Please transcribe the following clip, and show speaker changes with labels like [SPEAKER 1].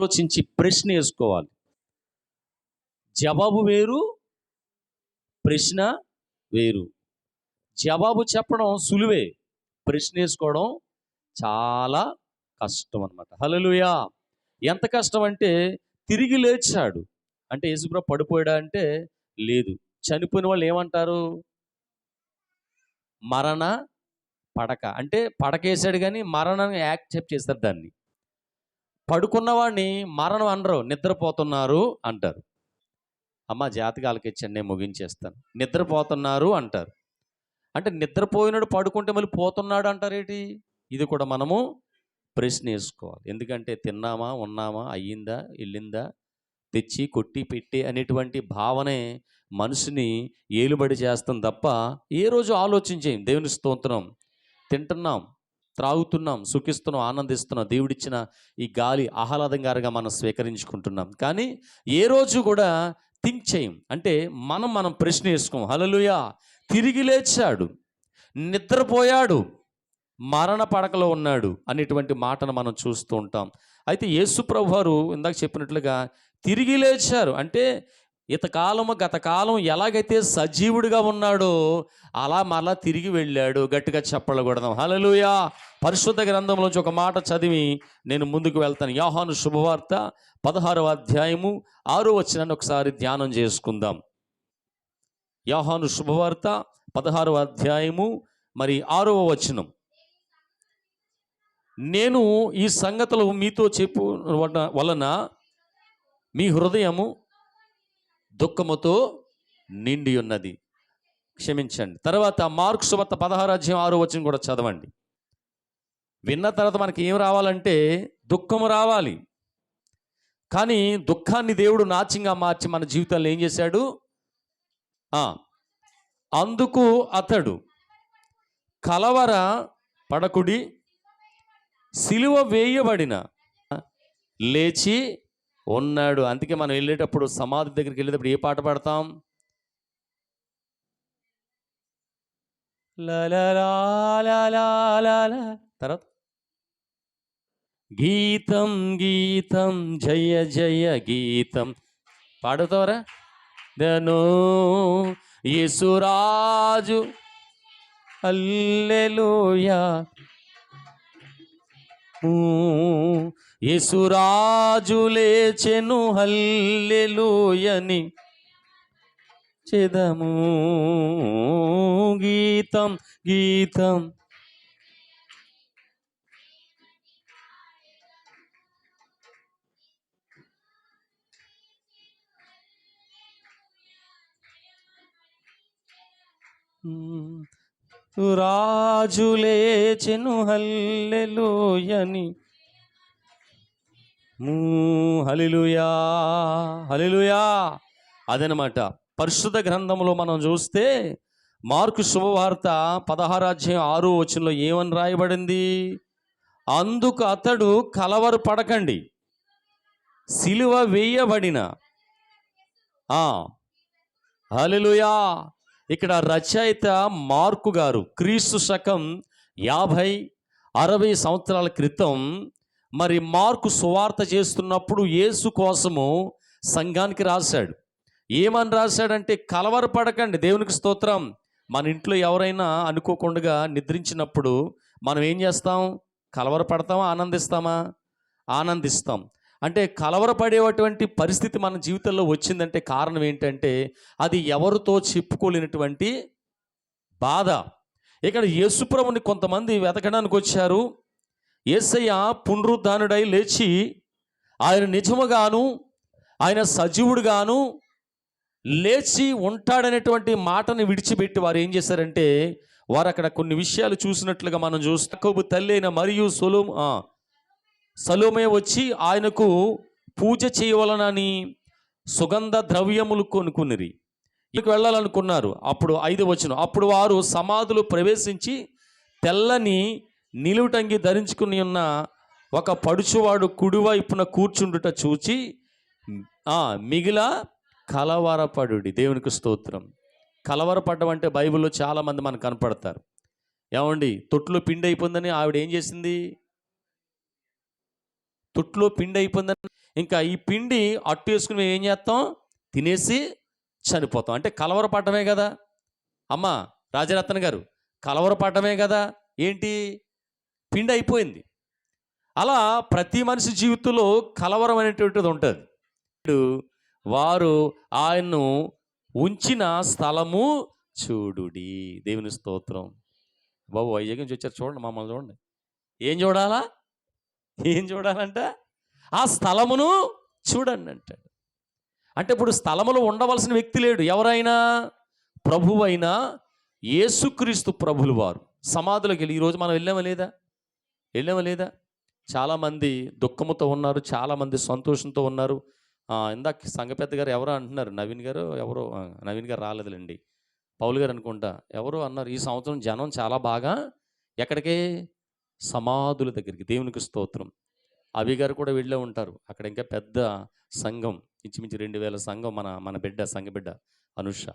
[SPEAKER 1] ఆలోచించి ప్రశ్న వేసుకోవాలి. జవాబు వేరు ప్రశ్న వేరు. జవాబు చెప్పడం సులువే ప్రశ్న వేసుకోవడం చాలా కష్టం అనమాట హలలుయా ఎంత కష్టం అంటే తిరిగి లేచాడు. అంటే యేసుప్ర పడిపోయాడా అంటే లేదు. చనిపోయిన వాళ్ళు ఏమంటారు? మరణ పడక. అంటే పడకేసాడు కానీ మరణం యాక్సెప్ట్ చేస్తారు దాన్ని. పడుకున్నవాడిని మరణం అనరు నిద్రపోతున్నారు అంటారు. అమ్మ జాతకాలకి ఇచ్చండి నేను ముగించేస్తాను. నిద్రపోతున్నారు అంటారు. అంటే నిద్రపోయినాడు పడుకుంటే మళ్ళీ పోతున్నాడు అంటారేటి? ఇది కూడా మనము ప్రశ్న వేసుకోవాలి. ఎందుకంటే తిన్నామా ఉన్నామా అయ్యిందా వెళ్ళిందా తెచ్చి కొట్టి పెట్టి అనేటువంటి భావనే మనిషిని ఏలుబడి చేస్తాం తప్ప ఏ రోజు ఆలోచించేయం. దేవుని స్తోత్రం. తింటున్నాం. త్రాగుతున్నాం సుఖిస్తున్నాం ఆనందిస్తున్నాం. దేవుడిచ్చిన ఈ గాలి ఆహ్లాదంగారుగా మనం స్వీకరించుకుంటున్నాం. కానీ ఏ రోజు కూడా థింక్ చేయం. అంటే మనం మనం ప్రశ్న వేసుకోం. హలలుయా తిరిగి లేచాడు. నిద్రపోయాడు. మరణ పడకలో ఉన్నాడు అనేటువంటి మాటను మనం చూస్తూ ఉంటాం. అయితే యేసు ప్రభు వారు ఇందాక చెప్పినట్లుగా తిరిగి లేచారు. అంటే ఇతకాలము గతకాలం ఎలాగైతే సజీవుడిగా ఉన్నాడో అలా మరలా తిరిగి వెళ్ళాడు. గట్టిగా చెప్పలకూడదాం హలలుయా పరిశుద్ధ గ్రంథంలోంచి ఒక మాట చదివి నేను ముందుకు వెళ్తాను. యోహాను శుభవార్త పదహారవ అధ్యాయము ఆరో వచ్చినాన్ని ఒకసారి ధ్యానం చేసుకుందాం. యోహాను శుభవార్త పదహారవ అధ్యాయము మరి ఆరవ వచనం. నేను ఈ సంగతులు మీతో చెప్పు వలన మీ హృదయము దుఃఖముతో నిండి ఉన్నది క్షమించండి. తర్వాత మార్క్ సువార్త పదహారు అధ్యాయం ఆరో వచ్చిన కూడా చదవండి. విన్న తర్వాత మనకి ఏం రావాలంటే దుఃఖము రావాలి. కానీ దుఃఖాన్ని దేవుడు నాచ్యంగా మార్చి మన జీవితాల్లో ఏం చేశాడు? అందుకు అతడు కలవర పడకుడి సిలువ వేయబడిన లేచి ఉన్నాడు. అందుకే మనం వెళ్ళేటప్పుడు సమాధి దగ్గరికి వెళ్ళేటప్పుడు ఏ పాట పాడతాం? తర్వాత? గీతం గీతం జయ జయ గీతం. పాడుతావరా? దను యేసురాజు. అల్లెలూయా. ఊ, యేసురాజు లేచెను హల్లెలూయని చెదము. గీతం గీతం. రాజు లేచెను హల్లెలూయని హలిలుయా హలిలుయా అదనమాట. పరిశుద్ధ గ్రంథంలో మనం చూస్తే మార్కు శుభవార్త పదహారాధ్యాయం ఆరు వచనంలో ఏమని రాయబడింది? అందుకు అతడు కలవరు పడకండి. సిలువ వేయబడిన. ఆ ఇక్కడ రచయిత మార్కు గారు క్రీస్తు శకం యాభై అరవై సంవత్సరాల క్రితం మరి మార్కు సువార్త చేస్తున్నప్పుడు యేసు కోసము సంఘానికి రాశాడు. ఏమని రాశాడంటే కలవరపడకండి దేవునికి స్తోత్రం. మన ఇంట్లో ఎవరైనా అనుకోకుండా నిద్రించినప్పుడు మనం ఏం చేస్తాం? కలవరపడతామా ఆనందిస్తామా? ఆనందిస్తాం. అంటే కలవరపడేటువంటి పరిస్థితి మన జీవితంలో వచ్చిందంటే కారణం ఏంటంటే అది ఎవరితో చెప్పుకోలేనటువంటి బాధ. ఇక్కడ యేసుప్రభుని కొంతమంది వెతకడానికి వచ్చారు. యేసయ్య పునరుద్ధానుడై లేచి ఆయన నిజముగాను ఆయన సజీవుడుగాను లేచి ఉంటాడనేటువంటి మాటని విడిచిపెట్టి వారు ఏం చేశారంటే వారు అక్కడ కొన్ని విషయాలు చూసినట్లుగా మనం చూస్తే. తల్లి అయిన మరియు సొలో సలోమే వచ్చి ఆయనకు పూజ చేయవలనని సుగంధ ద్రవ్యములు కొనుక్కునిరి. ఇక్కడికి వెళ్ళాలనుకున్నారు. అప్పుడు ఐదు వచ్చిన అప్పుడు వారు సమాధులు ప్రవేశించి తెల్లని నిలువుటంగి ధరించుకుని ఉన్న ఒక పడుచువాడు కుడివైపున కూర్చుండుట చూచి ఆ మిగిల కలవరపడు దేవునికి స్తోత్రం. కలవరపడడం అంటే బైబిల్లో చాలామంది మనకు కనపడతారు. ఏమండి? తొట్టులో పిండి అయిపోయిందని ఆవిడ ఏం చేసింది? తొట్లో పిండి అయిపోయిందని ఇంకా ఈ పిండి అట్టు వేసుకుని మేము ఏం చేస్తాం? తినేసి చనిపోతాం. అంటే కలవరపడమే కదా. అమ్మ రాజరత్న గారు కలవరపడమే కదా. ఏంటి? పిండి అయిపోయింది అలా ప్రతి మనిషి జీవితంలో కలవరం అనేటువంటిది ఉంటుంది. వారు ఆయన్ను ఉంచిన స్థలము చూడుడి. దేవుని స్తోత్రం. బాబు వైజాగ్ నుంచి వచ్చారు చూడండి మమ్మల్ని చూడండి. ఏం చూడాలా? ఏం చూడాలంట? ఆ స్థలమును చూడండి అంటాడు. అంటే ఇప్పుడు స్థలములో ఉండవలసిన వ్యక్తి లేడు. ఎవరైనా? ప్రభువైనా? యేసుక్రీస్తు ప్రభులు వారు. సమాధులకు వెళ్ళి ఈరోజు మనం వెళ్ళామా లేదా? వెళ్ళామా లేదా? చాలామంది దుఃఖముతో ఉన్నారు చాలామంది సంతోషంతో ఉన్నారు. ఇందాక సంఘ పెద్ద గారు ఎవరో అంటున్నారు నవీన్ గారు ఎవరో నవీన్ గారు రాలేదులేండి. పౌలు గారు అనుకుంటా ఎవరో అన్నారు ఈ సంవత్సరం జనం చాలా బాగా ఎక్కడికి? సమాధుల దగ్గరికి దేవునికి స్తోత్రం. అవి గారు కూడా వెళ్ళే ఉంటారు. అక్కడ ఇంకా పెద్ద సంఘం ఇంచుమించు రెండు వేల సంఘం మన మన బిడ్డ సంఘ బిడ్డ అనుష.